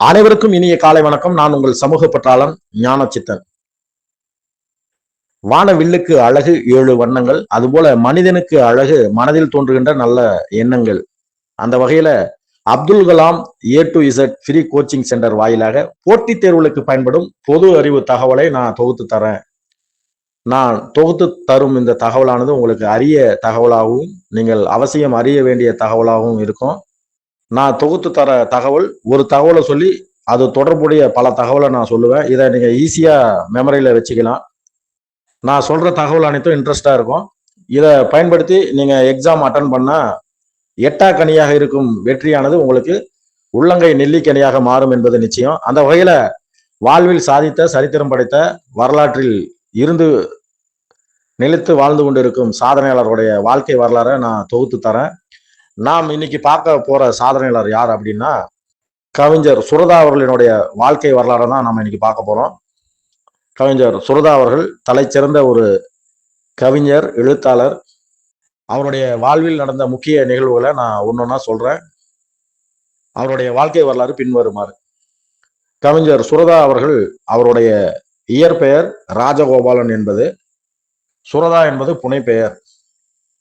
அனைவருக்கும் இனிய காலை வணக்கம். நான் உங்கள் சமூக பற்றாளன் ஞான சித்தன் வானவில்லுக்கு அழகு ஏழு வண்ணங்கள் அதுபோல மனிதனுக்கு அழகு மனதில் தோன்றுகின்ற நல்ல எண்ணங்கள். அந்த வகையில Abdul Kalam A to Z free coaching centre வாயிலாக போட்டித் தேர்வுகளுக்கு பயன்படும் பொது அறிவு தகவலை நான் தொகுத்து தரேன். நான் தொகுத்து தரும் இந்த தகவலானது உங்களுக்கு அரிய தகவலாகவும் நீங்கள் அவசியம் அறிய வேண்டிய தகவலாகவும் இருக்கும். நான் தொகுத்து தர தகவல் ஒரு தகவலை சொல்லி அது தொடர்புடைய பல தகவலை நான் சொல்லுவேன். இதை நீங்கள் ஈஸியாக மெமரியில் வச்சுக்கலாம். நான் சொல்கிற தகவல் அனைத்தும் இன்ட்ரெஸ்டாக இருக்கும். இதை பயன்படுத்தி நீங்கள் எக்ஸாம் அட்டன் பண்ணால் எட்டா கனியாக இருக்கும் வெற்றியானது உங்களுக்கு உள்ளங்கை நெல்லிக்கனியாக மாறும் என்பது நிச்சயம். அந்த வகையில் வாழ்வில் சாதித்த சரித்திரம் படைத்த வரலாற்றில் இருந்து நிலைத்து வாழ்ந்து கொண்டிருக்கும் சாதனையாளருடைய வாழ்க்கை வரலாறை நான் தொகுத்து தரேன். நாம் இன்னைக்கு பார்க்க போற சாதனையாளர் யார் அப்படின்னா கவிஞர் சுரதா அவர்களினுடைய வாழ்க்கை வரலாறை தான் நம்ம இன்னைக்கு பார்க்க போறோம். கவிஞர் சுரதா அவர்கள் தலைச்சிறந்த ஒரு கவிஞர் எழுத்தாளர். அவருடைய வாழ்வில் நடந்த முக்கிய நிகழ்வுகளை நான் ஒன்னொன்னா சொல்றேன். அவருடைய வாழ்க்கை வரலாறு பின்வருமாறு. கவிஞர் சுரதா அவர்கள் அவருடைய இயற்பெயர் ராஜகோபாலன் என்பது. சுரதா என்பது புனைப்பெயர்.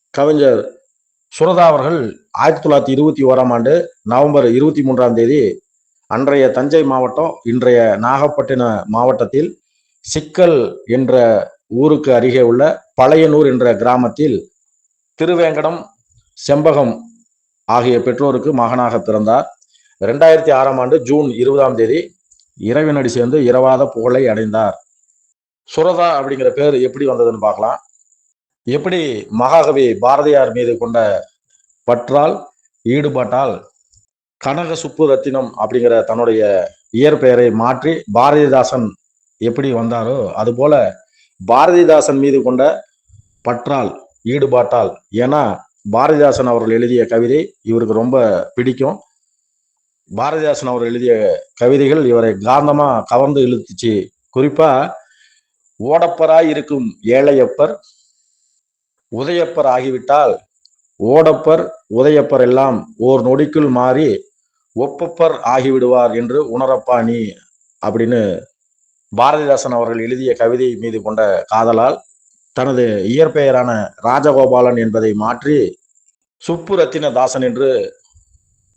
கவிஞர் சுரதா அவர்கள் ஆயிரத்தி தொள்ளாயிரத்தி இருபத்தி ஓராம் ஆண்டு நவம்பர் இருபத்தி மூன்றாம் தேதி அன்றைய தஞ்சை மாவட்டம் இன்றைய நாகப்பட்டினம் மாவட்டத்தில் சிக்கல் என்ற ஊருக்கு அருகே உள்ள பழையனூர் என்ற கிராமத்தில் திருவேங்கடம் செம்பகம் ஆகிய பெற்றோருக்கு மகனாக பிறந்தார். ரெண்டாயிரத்தி ஆறாம் ஆண்டு ஜூன் இருபதாம் தேதி இறைவனடி சேர்ந்து இரவாத புகழை அடைந்தார். சுரதா அப்படிங்கிற பேர் எப்படி வந்ததுன்னு பார்க்கலாம். எப்படி மகாகவி பாரதியார் மீது கொண்ட பற்றால் ஈடுபாட்டால் கனக சுப்பு ரத்தினம் அப்படிங்கிற தன்னுடைய இயற்பெயரை மாற்றி பாரதிதாசன் எப்படி வந்தாரோ அதுபோல பாரதிதாசன் மீது கொண்ட பற்றால் ஈடுபாட்டால் ஏன்னா பாரதிதாசன் அவர்கள் எழுதிய கவிதை இவருக்கு ரொம்ப பிடிக்கும். பாரதிதாசன் அவர் எழுதிய கவிதைகள் இவரை காந்தமா கவர்ந்து இழுத்துச்சு. குறிப்பா ஓடப்பராய் இருக்கும் ஏழையப்பர் உதயப்பர் ஆகிவிட்டால் ஓடப்பர் உதயப்பர் எல்லாம் ஓர் நொடிக்குள் மாறி ஒப்பப்பர் ஆகிவிடுவார் என்று உணரப்பா நீ? அப்படின்னு பாரதிதாசன் அவர்கள் எழுதிய கவிதை மீது கொண்ட காதலால் தனது இயற்பெயரான ராஜகோபாலன் என்பதை மாற்றி சுப்பு ரத்தின தாசன் என்று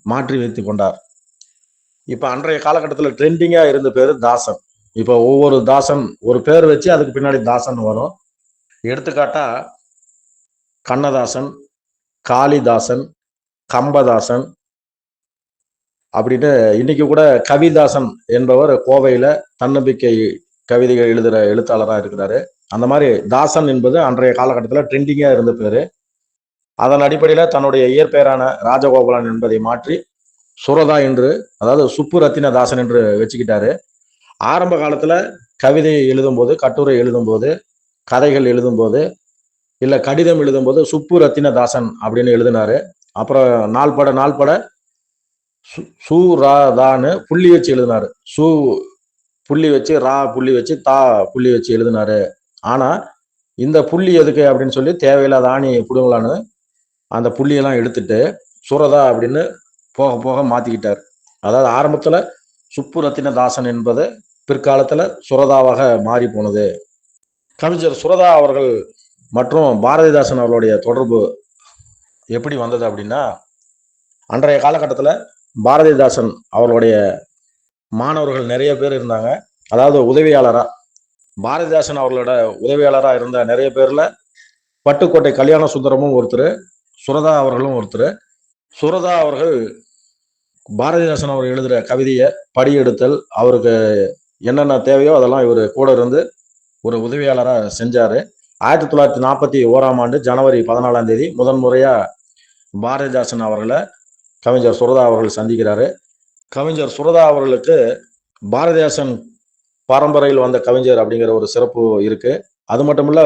மாற்றி வைத்துக் கொண்டார். இப்ப அன்றைய காலகட்டத்தில் ட்ரெண்டிங்கா இருந்த பேரு தாசன். இப்போ ஒவ்வொரு தாசன் ஒரு பேர் வச்சு அதுக்கு பின்னாடி தாசன் வரும். எடுத்துக்காட்டா கண்ணதாசன் காளிதாசன் கம்பதாசன் அப்படின்னு இன்னைக்கு கூட கவிதாசன் என்பவர் கோவையில தன்னம்பிக்கை கவிதைகள் எழுதுகிற எழுத்தாளராக இருக்கிறாரு. அந்த மாதிரி தாசன் என்பது அன்றைய காலகட்டத்தில் ட்ரெண்டிங்காக இருந்த பேர். அதன் அடிப்படையில் தன்னுடைய இயற்பெயரான ராஜகோபாலன் என்பதை மாற்றி சுரதா என்று அதாவது சுப்பு ரத்தின தாசன் என்று வச்சுக்கிட்டாரு. ஆரம்ப காலத்தில் கவிதை எழுதும்போது கட்டுரை எழுதும்போது கதைகள் எழுதும்போது இல்லை கடிதம் எழுதும்போது சுப்பு ரத்தின தாசன் அப்படின்னு எழுதினாரு. அப்புறம் நாள்பட நாள்பட சு சு ரா தான்னு புள்ளி வச்சு எழுதினாரு. சு புள்ளி வச்சு ரா புள்ளி வச்சு தா புள்ளி வச்சு எழுதினாரு. ஆனால் இந்த புள்ளி எதுக்கு அப்படின்னு சொல்லி தேவையில்லாத ஆணி கொடுங்களான்னு அந்த புள்ளியெல்லாம் எடுத்துட்டு சுரதா அப்படின்னு போக போக மாற்றிக்கிட்டார் அதாவது ஆரம்பத்தில் சுப்பு ரத்தின தாசன் என்பது பிற்காலத்தில் சுரதாவாக மாறி போனது கவிஞர் சுரதா அவர்கள் மற்றும் பாரதிதாசன் அவர்களுடைய தொடர்பு எப்படி வந்தது அப்படின்னா அன்றைய காலகட்டத்தில் பாரதிதாசன் அவர்களுடைய மாணவர்கள் நிறைய பேர் இருந்தாங்க. அதாவது உதவியாளராக பாரதிதாசன் அவர்களோட உதவியாளராக இருந்த நிறைய பேரில் பட்டுக்கோட்டை கல்யாண சுந்தரமும் ஒருத்தர் சுரதா அவர்களும் ஒருத்தர். சுரதா அவர்கள் பாரதிதாசன் அவர் எழுதுகிற கவிதையை படியெடுத்தல் அவருக்கு என்னென்ன தேவையோ அதெல்லாம் இவர் கூட இருந்து ஒரு உதவியாளராக செஞ்சாரு. ஆயிரத்தி தொள்ளாயிரத்தி நாற்பத்தி ஓராம் ஆண்டு ஜனவரி பதினாலாம் தேதி முதன்முறையா பாரதிதாசன் அவர்களை கவிஞர் சுரதா அவர்கள் சந்திக்கிறாரு. கவிஞர் சுரதா அவர்களுக்கு பாரதிதாசன் பரம்பரையில் வந்த கவிஞர் அப்படிங்கிற ஒரு சிறப்பு இருக்கு. அது மட்டும் இல்ல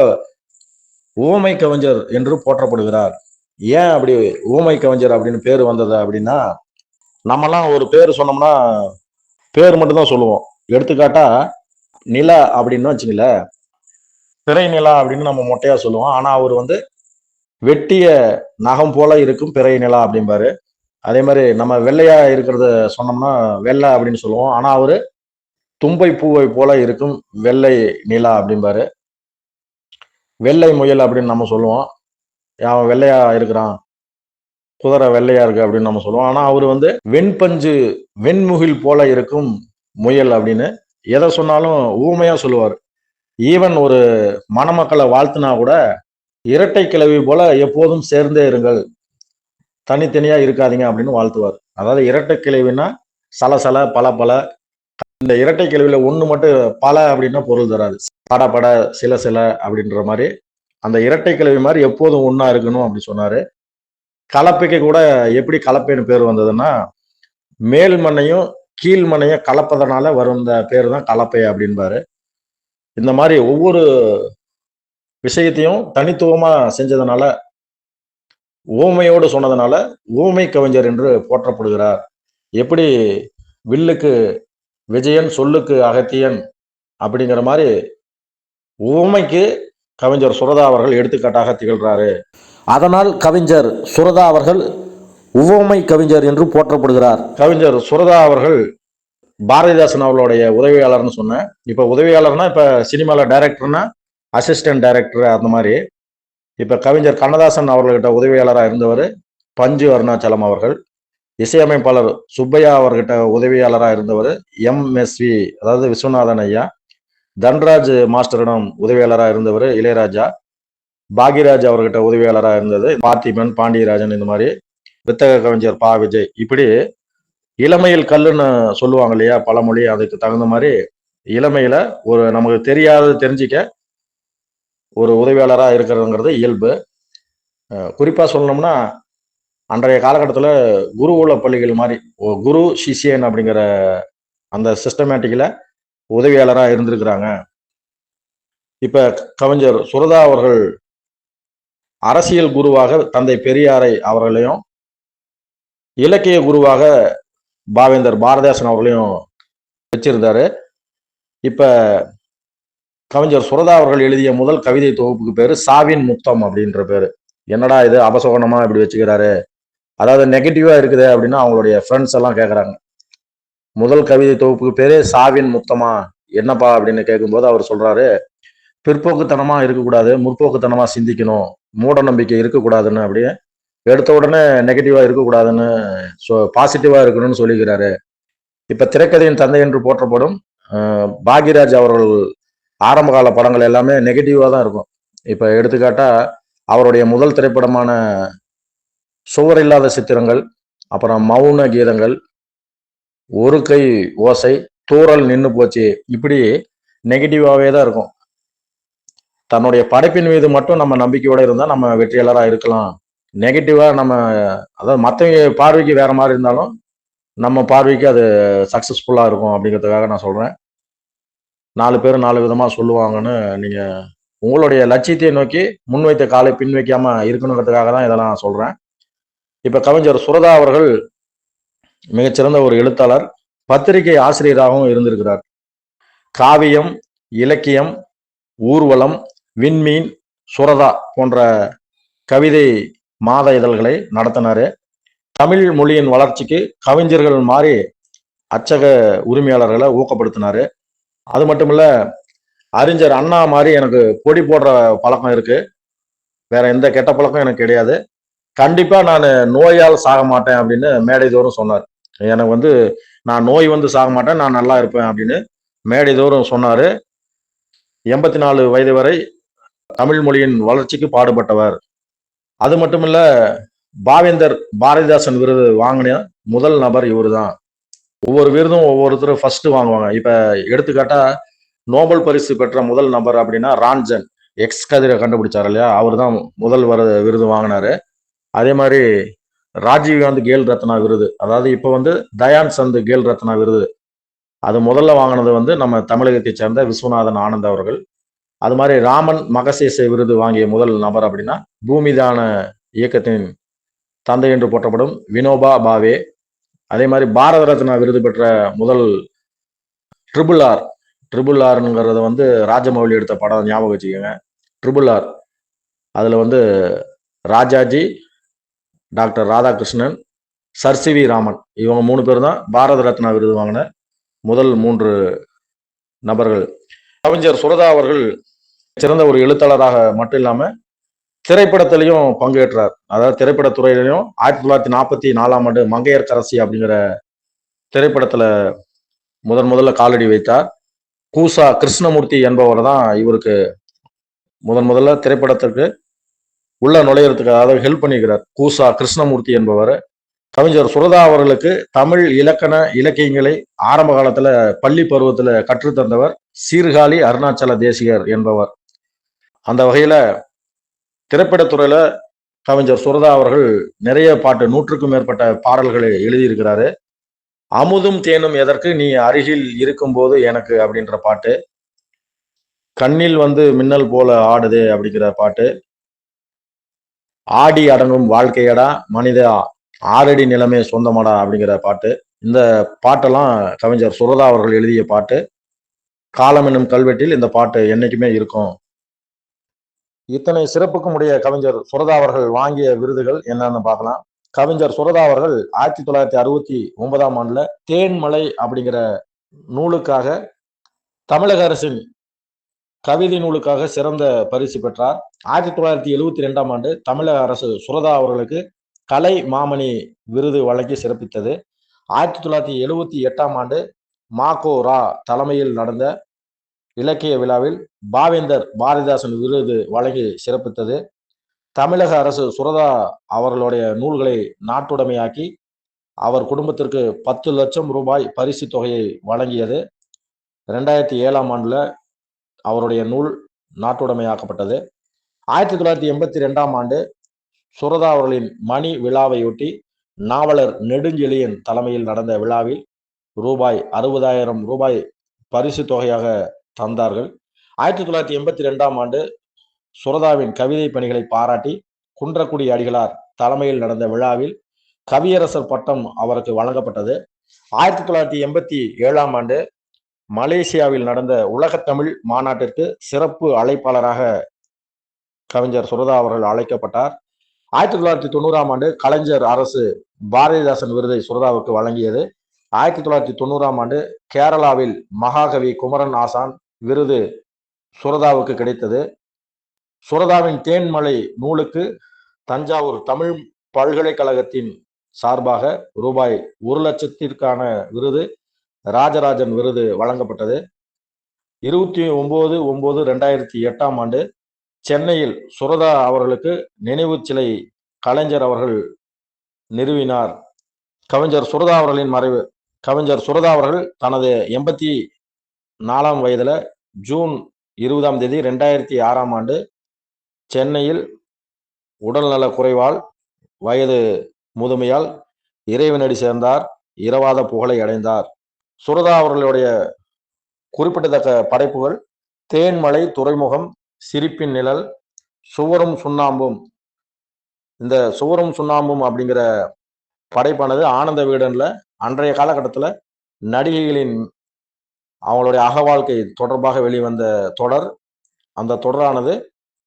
ஊமை கவிஞர் என்று போற்றப்படுகிறார். ஏன் அப்படி ஊமை கவிஞர் அப்படின்னு பேர் வந்தது அப்படின்னா நம்மலாம் ஒரு பேர் சொன்னோம்னா பேர் மட்டும்தான் சொல்லுவோம். எடுத்துக்காட்டா நில அப்படின்னு வச்சுங்களேன் பிறை நிலா அப்படின்னு நம்ம மொட்டையா சொல்லுவோம். ஆனா அவர் வந்து வெட்டிய நகம் போல இருக்கும் பிறை நிலா அப்படிம்பாரு. அதே மாதிரி நம்ம வெள்ளையா இருக்கிறத சொன்னோம்னா வெள்ளை அப்படின்னு சொல்லுவோம். ஆனா அவரு தும்பை பூவை போல இருக்கும் வெள்ளை நிலா அப்படிம்பாரு. வெள்ளை முயல் அப்படின்னு நம்ம சொல்லுவோம். அவன் வெள்ளையா இருக்கிறான். குதிரை வெள்ளையா இருக்கு அப்படின்னு நம்ம சொல்லுவோம். ஆனா அவர் வந்து வெண்பஞ்சு வெண்முகில் போல இருக்கும் முயல் அப்படின்னு எதை சொன்னாலும் ஊமையா சொல்லுவார். ஈவன் ஒரு மணமக்களை வாழ்த்துனா கூட இரட்டை கிளவி போல எப்போதும் சேர்ந்தே இருங்கள். தனித்தனியா இருக்காதீங்க அப்படின்னு வாழ்த்துவார். அதாவது இரட்டை கிளவினா சலசல பல பல. இந்த இரட்டை கிளவியில ஒண்ணு மட்டும் பல அப்படின்னா பொருள் தராது. பட பட சில சில அப்படின்ற மாதிரி. அந்த இரட்டை கிளவி மாதிரி எப்போதும் ஒன்றா இருக்கணும் அப்படி சொன்னாரு. கலப்பைக்கு கூட எப்படி கலப்பைன்னு பேர் வந்ததுன்னா மேல் மண்ணையும் கீழ் மண்ணையும் கலப்பதனால வரும் இந்த பேர் தான் கலப்பை அப்படின்பாரு. இந்த மாதிரி ஒவ்வொரு விஷயத்தையும் தனித்துவமா செஞ்சதுனால ஓமையோடு சொன்னதுனால ஊமை கவிஞர் என்று போற்றப்படுகிறார். எப்படி வில்லுக்கு விஜயன் சொல்லுக்கு அகத்தியன் அப்படிங்கிற மாதிரி ஊமைக்கு கவிஞர் சுரதா அவர்கள் எடுத்துக்காட்டாக திகழ்றாரு. அதனால் கவிஞர் சுரதா அவர்கள் உவமை கவிஞர் என்று போற்றப்படுகிறார். கவிஞர் சுரதா அவர்கள் பாரதிதாசன் அவர்களுடைய உதவியாளர்னு சொன்னேன். இப்போ உதவியாளர்னா இப்போ சினிமாவில் டைரக்டர்னா அசிஸ்டன்ட் டைரக்டர் அந்த மாதிரி. இப்போ கவிஞர் கண்ணதாசன் அவர்கள்கிட்ட உதவியாளராக இருந்தவர் பஞ்சு அருணாச்சலம் அவர்கள். இசையமைப்பாளர் சுப்பையா அவர்கிட்ட உதவியாளராக இருந்தவர் எம்எஸ்வி அதாவது விஸ்வநாதன் ஐயா. தன்ராஜ் மாஸ்டரிடம் உதவியாளராக இருந்தவர் இளையராஜா. பாக்யராஜ் அவர்கிட்ட உதவியாளராக இருந்தது. பார்த்திபன் பாண்டியராஜன் இந்த மாதிரி. வித்தக கவிஞர் பா. விஜய். இப்படி இளமையில் கல்லுன்னு சொல்லுவாங்க இல்லையா பழமொழி அதுக்கு தகுந்த மாதிரி இளமையில ஒரு நமக்கு தெரியாதது தெரிஞ்சிக்க ஒரு உதவியாளராக இருக்கிறதுங்கிறது இயல்பு. குறிப்பாக சொல்லணும்னா அன்றைய காலகட்டத்தில் குருகுல பள்ளிகள் மாதிரி குரு சிஷியன் அப்படிங்கிற அந்த சிஸ்டமேட்டிக்கில் உதவியாளராக இருந்திருக்கிறாங்க. இப்போ கவிஞர் சுரதா அவர்கள் அரசியல் குருவாக தந்தை பெரியாரை அவர்களையும் இலக்கிய குருவாக பாவேந்தர் பாரதிதாசன் அவர்களையும் வச்சிருந்தாரு. இப்ப கவிஞர் சுரதா அவர்கள் எழுதிய முதல் கவிதை தொகுப்புக்கு பேரு சாவின் முத்தம் அப்படின்ற பேரு. என்னடா இது அபசோகனமா இப்படி வச்சுக்கிறாரு? அதாவது நெகட்டிவா இருக்குது அப்படின்னா அவங்களுடைய ஃப்ரெண்ட்ஸ் எல்லாம் கேட்குறாங்க முதல் கவிதை தொகுப்புக்கு பேரே சாவின் முத்தமா? என்னப்பா அப்படின்னு கேட்கும்போது அவர் சொல்றாரு பிற்போக்குத்தனமா இருக்கக்கூடாது முற்போக்குத்தனமா சிந்திக்கணும் மூட நம்பிக்கை இருக்கக்கூடாதுன்னு அப்படியே எடுத்த உடனே நெகட்டிவாக இருக்கக்கூடாதுன்னு பாசிட்டிவாக இருக்கணும்னு சொல்லிக்கிறாரு. இப்போ திரைக்கதையின் தந்தை என்று போற்றப்படும் பாக்யராஜ் அவர்கள் ஆரம்ப கால படங்கள் எல்லாமே நெகட்டிவாக தான் இருக்கும். இப்போ எடுத்துக்காட்டால் அவருடைய முதல் திரைப்படமான சுவர் இல்லாத சித்திரங்கள் அப்புறம் மௌன கீதங்கள் ஒரு கை ஓசை தூறல் நின்று போச்சு இப்படி நெகட்டிவாகவே தான் இருக்கும். தன்னுடைய படைப்பின் மீது மட்டும் நம்ம நம்பிக்கையோடு இருந்தால் நம்ம வெற்றியாளராக இருக்கலாம். நெகட்டிவாக நம்ம அதாவது மற்றவங்க பார்வைக்கு வேற மாதிரி இருந்தாலும் நம்ம பார்வைக்கு அது சக்ஸஸ்ஃபுல்லாக இருக்கும் அப்படிங்கிறதுக்காக நான் சொல்கிறேன் நாலு பேர் நாலு விதமாக சொல்லுவாங்கன்னு நீங்கள் உங்களுடைய லட்சியத்தை நோக்கி முன்வைத்த காலை பின் வைக்காமல் இருக்கணுங்கிறதுக்காக தான் இதெல்லாம் நான் சொல்கிறேன் இப்போ கவிஞர் சுரதா அவர்கள் மிகச்சிறந்த ஒரு எழுத்தாளர் பத்திரிகை ஆசிரியராகவும் இருந்திருக்கிறார். காவியம் இலக்கியம் ஊர்வலம் விண்மீன் சுரதா போன்ற கவிதை மாத இதழ்களை நடத்தினாரு. தமிழ் மொழியின் வளர்ச்சிக்கு கவிஞர்கள் மாறி அச்சக உரிமையாளர்களை ஊக்கப்படுத்தினாரு. அது மட்டும் இல்ல அறிஞர் அண்ணா மாதிரி எனக்கு பொடி போடுற பழக்கம் இருக்கு. வேற எந்த கெட்ட பழக்கம் எனக்கு கிடையாது. கண்டிப்பா நான் நோயால் சாக மாட்டேன் அப்படின்னு மேடை தோறும் சொன்னார். எனக்கு வந்து நான் நோய் வந்து சாக மாட்டேன் நான் நல்லா இருப்பேன் அப்படின்னு மேடை தோறும் சொன்னாரு. எண்பத்தி நாலு வயது வரை தமிழ் மொழியின் வளர்ச்சிக்கு பாடுபட்டவர். அது மட்டும் இல்ல பாவேந்தர் பாரதிதாசன் விருது வாங்கின முதல் நபர் இவர் தான் ஒவ்வொரு விருதும் ஒவ்வொருத்தரும் ஃபர்ஸ்ட் வாங்குவாங்க. இப்ப எடுத்துக்காட்டா நோபல் பரிசு பெற்ற முதல் நபர் அப்படின்னா ரான்ஜன் எக்ஸ் கதிரை கண்டுபிடிச்சார் இல்லையா? அவர் தான் முதல் வர விருது வாங்கினாரு. அதே மாதிரி ராஜீவ்காந்த் கேல் ரத்னா விருது. அதாவது இப்போ வந்து தயான் சந்த் கேல் ரத்னா விருது. அது முதல்ல வாங்கினது வந்து நம்ம தமிழகத்தை சேர்ந்த விஸ்வநாதன் ஆனந்த் அவர்கள். அது மாதிரி ராமன் மகசேசை விருது வாங்கிய முதல் நபர் அப்படின்னா பூமிதான இயக்கத்தின் தந்தை என்று போற்றப்படும் வினோபா பாவே. அதே மாதிரி பாரத ரத்னா விருது பெற்ற முதல் ட்ரிபிள் ஆர் ட்ரிபிள் ஆர்ங்கிறத வந்து ராஜமௌலி எடுத்த படம் ஞாபகம் வச்சுக்கோங்க. ட்ரிபிள் ஆர் அதில் வந்து Rajaji doctor Radhakrishnan sir C V Raman இவங்க மூணு பேர் தான் பாரத ரத்னா விருது வாங்கின முதல் மூன்று நபர்கள். கவிஞர் சுரதா அவர்கள் சிறந்த ஒரு எழுத்தாளராக மட்டும் இல்லாம திரைப்படத்திலையும் பங்கேற்றார். அதாவது திரைப்படத்துறையிலையும் ஆயிரத்தி தொள்ளாயிரத்தி நாற்பத்தி நாலாம் ஆண்டு மங்கையர்கரசி அப்படிங்கிற திரைப்படத்துல முதன் முதல்ல காலடி வைத்தார். கூசா கிருஷ்ணமூர்த்தி என்பவர் தான் இவருக்கு முதன் முதல்ல திரைப்படத்திற்கு உள்ள நுழையிறதுக்கு அதாவது ஹெல்ப் பண்ணிக்கிறார். கூசா கிருஷ்ணமூர்த்தி என்பவர். கவிஞர் சுரதா அவர்களுக்கு தமிழ் இலக்கண இலக்கியங்களை ஆரம்ப காலத்துல பள்ளி பருவத்துல கற்றுத்தந்தவர். சீர்காழி அருணாச்சல தேசிகர் என்பவர். அந்த வகையில் திரைப்படத்துறையில் கவிஞர் சுரதா அவர்கள் நிறைய பாட்டு நூற்றுக்கும் மேற்பட்ட பாடல்களை எழுதியிருக்கிறாரு. அமுதும் தேனும் எதற்கு நீ அருகில் இருக்கும்போது எனக்கு அப்படின்ற பாட்டு. கண்ணில் வந்து மின்னல் போல ஆடுதே அப்படிங்கிற பாட்டு. ஆடி அடங்கும் வாழ்க்கையடா மனித ஆறடி நிலமே சொந்தமாடா அப்படிங்கிற பாட்டு. இந்த பாட்டெல்லாம் கவிஞர் சுரதா அவர்கள் எழுதிய பாட்டு. காலம் என்னும் கல்வெட்டில் இந்த பாட்டு என்றைக்குமே இருக்கும். இத்தனை சிறப்புக்கும் உடைய கவிஞர் சுரதா அவர்கள் வாங்கிய விருதுகள் என்னன்னு பார்க்கலாம். கவிஞர் சுரதா அவர்கள் ஆயிரத்தி தொள்ளாயிரத்தி அறுபத்தி ஒன்பதாம் ஆண்டுல தேன்மலை அப்படிங்கிற நூலுக்காக தமிழக அரசின் கவிதை நூலுக்காக சிறந்த பரிசு பெற்றார். ஆயிரத்தி தொள்ளாயிரத்தி எழுவத்தி ரெண்டாம் ஆண்டு தமிழக அரசு சுரதா அவர்களுக்கு கலை மாமணி விருது வழங்கி சிறப்பித்தது. ஆயிரத்தி தொள்ளாயிரத்தி எழுவத்தி எட்டாம் ஆண்டு மாகோ ரா தலைமையில் நடந்த இலக்கிய விழாவில் பாவேந்தர் பாரதிதாசன் விருது வழங்கி சிறப்பித்தது. தமிழக அரசு சுரதா அவர்களுடைய நூல்களை நாட்டுடைமையாக்கி அவர் குடும்பத்திற்கு பத்து லட்சம் ரூபாய் பரிசு தொகையை வழங்கியது. ரெண்டாயிரத்தி ஏழாம் ஆண்டில் அவருடைய நூல் நாட்டுடைமையாக்கப்பட்டது. ஆயிரத்தி தொள்ளாயிரத்தி எண்பத்தி ரெண்டாம் ஆண்டு சுரதா அவர்களின் மணி விழாவையொட்டி நாவலர் நெடுஞ்செழியன் தலைமையில் நடந்த விழாவில் ரூபாய் அறுபதாயிரம் ரூபாய் பரிசு தொகையாக தந்தார்கள். ஆயிரத்தி தொள்ளாயிரத்தி எண்பத்தி ரெண்டாம் ஆண்டு சுரதாவின் கவிதை பணிகளை பாராட்டி குன்றக்குடி அடிகளார் தலைமையில் நடந்த விழாவில் கவியரசர் பட்டம் அவருக்கு வழங்கப்பட்டது. ஆயிரத்தி தொள்ளாயிரத்தி எண்பத்தி ஏழாம் ஆண்டு மலேசியாவில் நடந்த உலகத்தமிழ் மாநாட்டிற்கு சிறப்பு அழைப்பாளராக கவிஞர் சுரதா அவர்கள் அழைக்கப்பட்டார். ஆயிரத்தி தொள்ளாயிரத்தி தொண்ணூறாம் ஆண்டு கலைஞர் அரசு பாரதிதாசன் விருதை சுரதாவுக்கு வழங்கியது. ஆயிரத்தி தொள்ளாயிரத்தி தொண்ணூறாம் ஆண்டு கேரளாவில் மகாகவி குமரன் ஆசான் விருது சுரதாவுக்கு கிடைத்தது. சுரதாவின் தேன்மலை நூலுக்கு தஞ்சாவூர் தமிழ் பல்கலைக்கழகத்தின் சார்பாக ரூபாய் ஒரு லட்சத்திற்கான விருது ராஜராஜன் விருது வழங்கப்பட்டது. இருபத்தி ஒன்பது ஒன்பது ரெண்டாயிரத்தி எட்டாம் ஆண்டு சென்னையில் சுரதா அவர்களுக்கு நினைவு சிலை கலைஞர் அவர்கள் நிறுவினார். கவிஞர் சுரதா அவர்களின் மறைவு கவிஞர் சுரதா அவர்கள் தனது எண்பத்தி நாலாம் வயதில் ஜூன் இருபதாம் தேதி ரெண்டாயிரத்தி ஆறாம் ஆண்டு சென்னையில் உடல்நல குறைவால் வயது முதுமையால் இறைவனடி சேர்ந்தார் இரவாத புகழை அடைந்தார். சுரதா அவர்களுடைய குறிப்பிடத்தக்க படைப்புகள் தேன்மலை துறைமுகம் சிரிப்பின் நிழல் சுவரும் சுண்ணாம்பும். இந்த சுவரும் சுண்ணாம்பும் அப்படிங்கிற படைப்பானது ஆனந்த வீடனில் அன்றைய காலகட்டத்தில் நடிகைகளின் அவங்களுடைய அக வாழ்க்கை தொடர்பாக வெளிவந்த தொடர். அந்த தொடரானது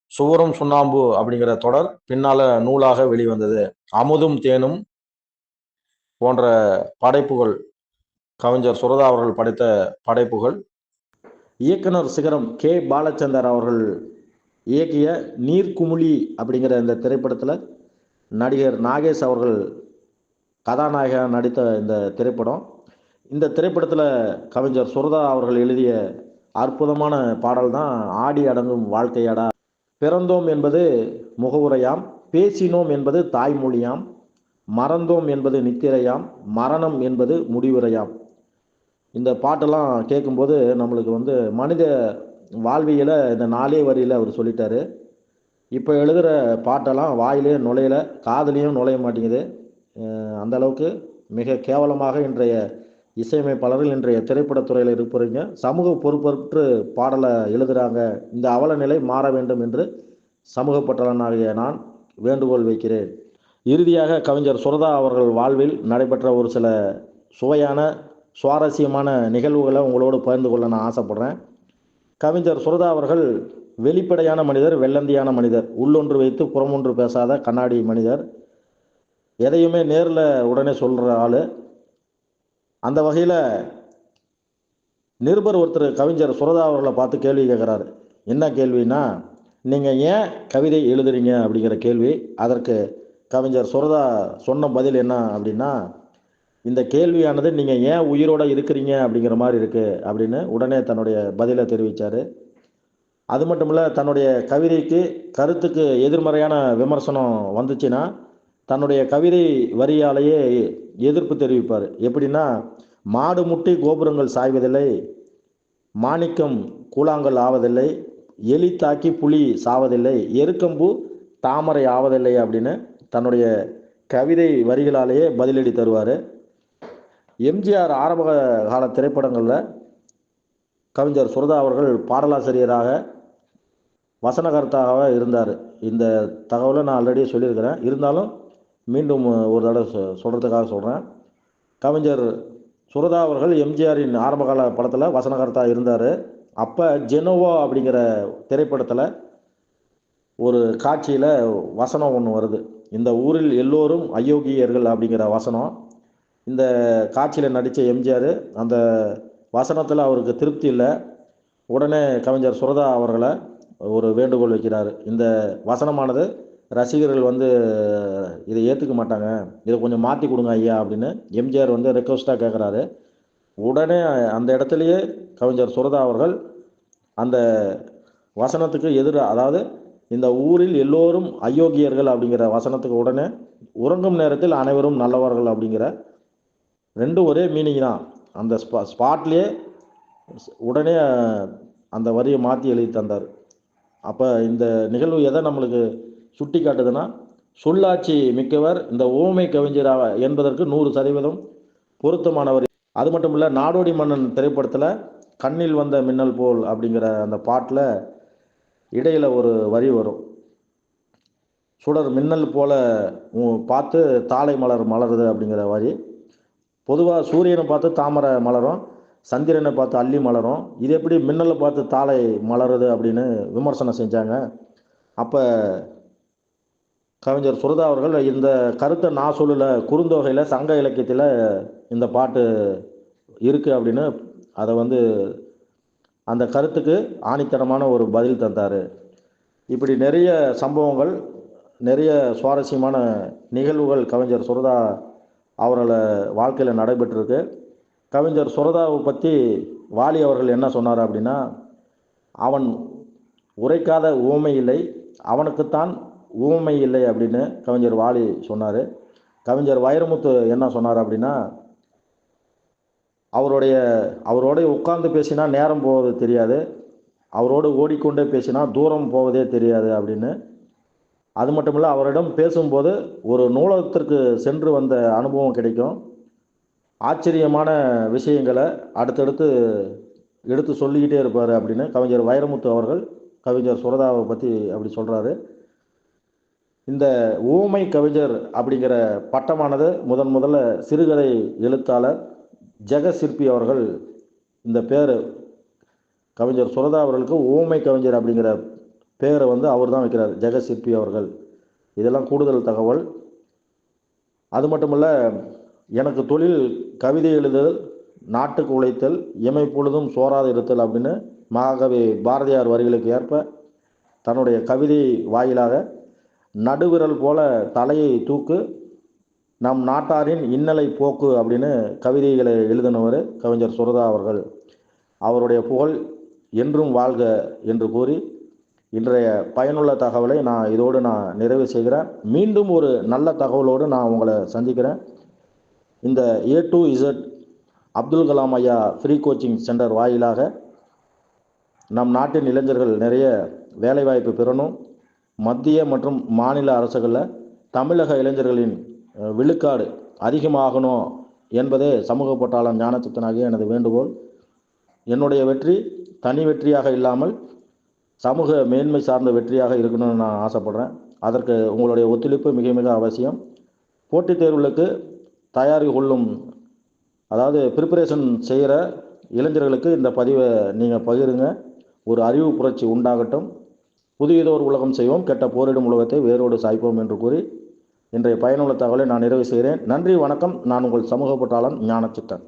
சுவரும் சுண்ணாம்பு அப்படிங்கிற தொடர் பின்னால நூலாக வெளிவந்தது. அமுதும் தேனும் போன்ற படைப்புகள் கவிஞர் சுரதா அவர்கள் படைத்த படைப்புகள். இயக்குனர் சிகரம் கே. பாலச்சந்தர் அவர்கள் இயக்கிய நீர்க்குமிழி அப்படிங்கிற இந்த திரைப்படத்தில் நடிகர் நாகேஷ் அவர்கள் கதாநாயகன் நடித்த இந்த திரைப்படம். இந்த திரைப்படத்தில் கவிஞர் சுரதா அவர்கள் எழுதிய அற்புதமான பாடல் தான் ஆடி அடங்கும் வாழ்க்கையாடா. பிறந்தோம் என்பது முகவுரையாம் பேசினோம் என்பது தாய்மொழியாம் மறந்தோம் என்பது நித்திரையாம் மரணம் என்பது முடிவுரையாம். இந்த பாட்டெல்லாம் கேட்கும்போது நம்மளுக்கு வந்து மனித வாழ்வியலை இந்த நாலே வரியில் அவர் சொல்லிட்டாரு. இப்போ எழுதுகிற பாட்டெல்லாம் வாயிலே நுழையல காதுலேயும் நுழைய மாட்டேங்குது. அந்தளவுக்கு மிக கேவலமாக இன்றைய இசையமைப்பாளர்கள் இன்றைய திரைப்படத்துறையில் இருப்பவங்க சமூக பொறுப்பற்று பாடலை எழுதுகிறாங்க இந்த அவல நிலை மாற வேண்டும் என்று சமூக பற்றலனாகிய நான் வேண்டுகோள் வைக்கிறேன். இறுதியாக கவிஞர் சுரதா அவர்கள் வாழ்வில் நடைபெற்ற ஒரு சில சுவையான சுவாரஸ்யமான நிகழ்வுகளை உங்களோடு பகிர்ந்து கொள்ள நான் ஆசைப்படுறேன். கவிஞர் சுரதா அவர்கள் வெளிப்படையான மனிதர் வெள்ளந்தியான மனிதர் உள்ளொன்று வைத்து புறமொன்று பேசாத கண்ணாடி மனிதர். எதையுமே நேரில் உடனே சொல்கிற ஆள். அந்த வகையில் நிருபர் ஒருத்தர் கவிஞர் சுரதா அவர்களை பார்த்து கேள்வி கேட்குறாரு. என்ன கேள்வினா நீங்கள் ஏன் கவிதை எழுதுறீங்க அப்படிங்கிற கேள்வி. அதற்கு கவிஞர் சுரதா சொன்ன பதில் என்ன அப்படின்னா இந்த கேள்வியானது நீங்கள் ஏன் உயிரோட இருக்கிறீங்க அப்படிங்கிற மாதிரி இருக்குது அப்படின்னு உடனே தன்னுடைய பதிலை தெரிவித்தார் அது மட்டும் இல்லை தன்னுடைய கவிதைக்கு கருத்துக்கு எதிர்மறையான விமர்சனம் வந்துச்சுன்னா தன்னுடைய கவிதை வரியாலேயே எதிர்ப்பு தெரிவிப்பார். எப்படின்னா மாடு முட்டி கோபுரங்கள் சாய்வதில்லை மாணிக்கம் கூழாங்கல் ஆவதில்லை எலி தாக்கி புலி சாவதில்லை எருக்கம்பு தாமரை ஆவதில்லை அப்படின்னு தன்னுடைய கவிதை வரிகளாலேயே பதிலடி தருவார். எம்ஜிஆர் ஆரம்ப கால திரைப்படங்களில் கவிஞர் சுரதா அவர்கள் பாடலாசிரியராக வசனகர்த்தாக இருந்தார். இந்த தகவலை நான் ஆல்ரெடி சொல்லியிருக்கிறேன். இருந்தாலும் மீண்டும் ஒரு தடவை சொ சொல்கிறதுக்காக சொல்கிறேன் கவிஞர் சுரதா அவர்கள் எம்ஜிஆரின் ஆரம்பகால படத்தில் வசனகர்த்தா இருந்தார். அப்போ ஜெனோவா அப்படிங்கிற திரைப்படத்தில் ஒரு காட்சியில் வசனம் ஒன்று வருது. இந்த ஊரில் எல்லோரும் அயோக்கியர்கள் அப்படிங்கிற வசனம். இந்த காட்சியில் நடித்த எம்ஜிஆர் அந்த வசனத்தில் அவருக்கு திருப்தி இல்லை. உடனே கவிஞர் சுரதா அவர்களை ஒரு வேண்டுகோள் வைக்கிறார். இந்த வசனமானது ரசிகர்கள் வந்து இதை ஏற்றுக்க மாட்டாங்க. இதை கொஞ்சம் மாற்றி கொடுங்க ஐயா அப்படின்னு எம்ஜிஆர் வந்து ரெக்வஸ்ட்டாக கேட்குறாரு உடனே அந்த இடத்துலையே கவிஞர் சுரதா அவர்கள் அந்த வசனத்துக்கு எதிர் அதாவது இந்த ஊரில் எல்லோரும் அயோக்கியர்கள் அப்படிங்கிற வசனத்துக்கு உடனே உறங்கும் நேரத்தில் அனைவரும் நல்லவர்கள் அப்படிங்கிற ரெண்டும் ஒரே மீனிங் தான். அந்த ஸ்பா ஸ்பாட்லேயே உடனே அந்த வரியை மாற்றி எழுதி தந்தார். அப்போ இந்த நிகழ்வு எதை நம்மளுக்கு சுட்டி காட்டுதுன்னா சொல்லாட்சி மிக்கவர் இந்த ஓமை கவிஞராக என்பதற்கு நூறு சதவீதம் பொருத்தமானவர். அது மட்டும் இல்லை நாடோடி மன்னன் திரைப்படத்தில் கண்ணில் வந்த மின்னல் போல் அப்படிங்கிற அந்த பாட்டில் இடையில் ஒரு வரி வரும். சுடர் மின்னல் போல உ- பார்த்து தாளை மலர் மலருது அப்படிங்கிற வரி. பொதுவாக சூரியனை பார்த்து தாமரை மலரும் சந்திரனை பார்த்து அள்ளி மலரும். இது எப்படி மின்னலை பார்த்து தாளை மலருது அப்படின்னு விமர்சனம் செஞ்சாங்க. அப்போ கவிஞர் சுரதா அவர்கள் இந்த கருத்தை நான் சொல்லலை குறுந்தொகையில் சங்க இலக்கியத்தில் இந்த பாட்டு இருக்குது அப்படின்னு அதை வந்து அந்த கருத்துக்கு ஆணித்தனமான ஒரு பதில் தந்தார். இப்படி நிறைய சம்பவங்கள் நிறைய சுவாரஸ்யமான நிகழ்வுகள் கவிஞர் சுரதா அவர்களை வாழ்க்கையில் நடைபெற்றிருக்கு. கவிஞர் சுரதாவை பற்றி வாலி அவர்கள் என்ன சொன்னார் அப்படின்னா அவன் உரைக்காத ஊமை இல்லை அவனுக்குத்தான் ஊமை இல்லை அப்படின்னு கவிஞர் வாலி சொன்னார். கவிஞர் வைரமுத்து என்ன சொன்னார் அப்படின்னா அவருடைய அவரோட உட்கார்ந்து பேசினா நேரம் போவது தெரியாது. அவரோடு ஓடிக்கொண்டே பேசினா தூரம் போவதே தெரியாது அப்படின்னு. அது மட்டும் இல்லை அவரிடம் பேசும்போது ஒரு நூலகத்திற்கு சென்று வந்த அனுபவம் கிடைக்கும். ஆச்சரியமான விஷயங்களை அடுத்தடுத்து எடுத்து சொல்லிக்கிட்டே இருப்பார் அப்படின்னு கவிஞர் வைரமுத்து அவர்கள் கவிஞர் சுரதாவை பற்றி அப்படி சொல்கிறாரு இந்த ஊமை கவிஞர் அப்படிங்கிற பட்டமானது முதன் முதல்ல சிறுகதை எழுத்தாளர் ஜெகசிற்பி அவர்கள் இந்த பேர். கவிஞர் சுரதா அவர்களுக்கு ஊமை கவிஞர் அப்படிங்கிற பேரை வந்து அவர் தான் வைக்கிறார் ஜெகசிற்பி அவர்கள். இதெல்லாம் கூடுதல் தகவல். அது மட்டுமல்ல எனக்கு தொழில் கவிதை எழுதல் நாட்டுக்கு உழைத்தல் இமை பொழுதும் சோறாது இருத்தல் அப்படின்னு மகாகவி பாரதியார் வரிகளுக்கு ஏற்ப தன்னுடைய கவிதை வாயிலாக நடுவிரல் போல தலையை தூக்கு. நம் நாட்டாரின் இன்னலை போக்கு அப்படின்னு கவிதைகளை எழுதினவர் கவிஞர் சுரதா அவர்கள். அவருடைய புகழ் என்றும் வாழ்க என்று கூறி இன்றைய பயனுள்ள தகவலை நான் இதோடு நான் நிறைவு செய்கிறேன். மீண்டும் ஒரு நல்ல தகவலோடு நான் உங்களை சந்திக்கிறேன். இந்த A to Z Abdul Kalam ஐயா ஃப்ரீ கோச்சிங் சென்டர் வாயிலாக நம் நாட்டின் இளைஞர்கள் நிறைய வேலைவாய்ப்பு பெறணும். மத்திய மற்றும் மாநில அரசுகளில் தமிழக இளைஞர்களின் விழுக்காடு அதிகமாகணும் என்பதே சமூக பட்டாளம் ஞானத்துத்தனாகிய எனது வேண்டுகோள். என்னுடைய வெற்றி தனி வெற்றியாக இல்லாமல் சமூக மேன்மை சார்ந்த வெற்றியாக இருக்கணும்னு நான் ஆசைப்படுறேன். அதற்கு உங்களுடைய ஒத்துழைப்பு மிக மிக அவசியம். போட்டித் தேர்வுகளுக்கு தயாரி கொள்ளும் அதாவது ப்ரிப்பரேஷன் செய்கிற இளைஞர்களுக்கு இந்த பதிவை நீங்கள் பகிருங்க. ஒரு அறிவு புரட்சி உண்டாகட்டும். புதியதோர் உலகம் செய்வோம் கெட்ட போரிடும் உலகத்தை வேரோடு சாய்ப்போம் என்று கூறி இன்றைய பயனுள்ள தகவலை நான் நிறைவு செய்கிறேன். நன்றி வணக்கம். நான் உங்கள் சமூக பட்டாளன் ஞானச்சித்தன்.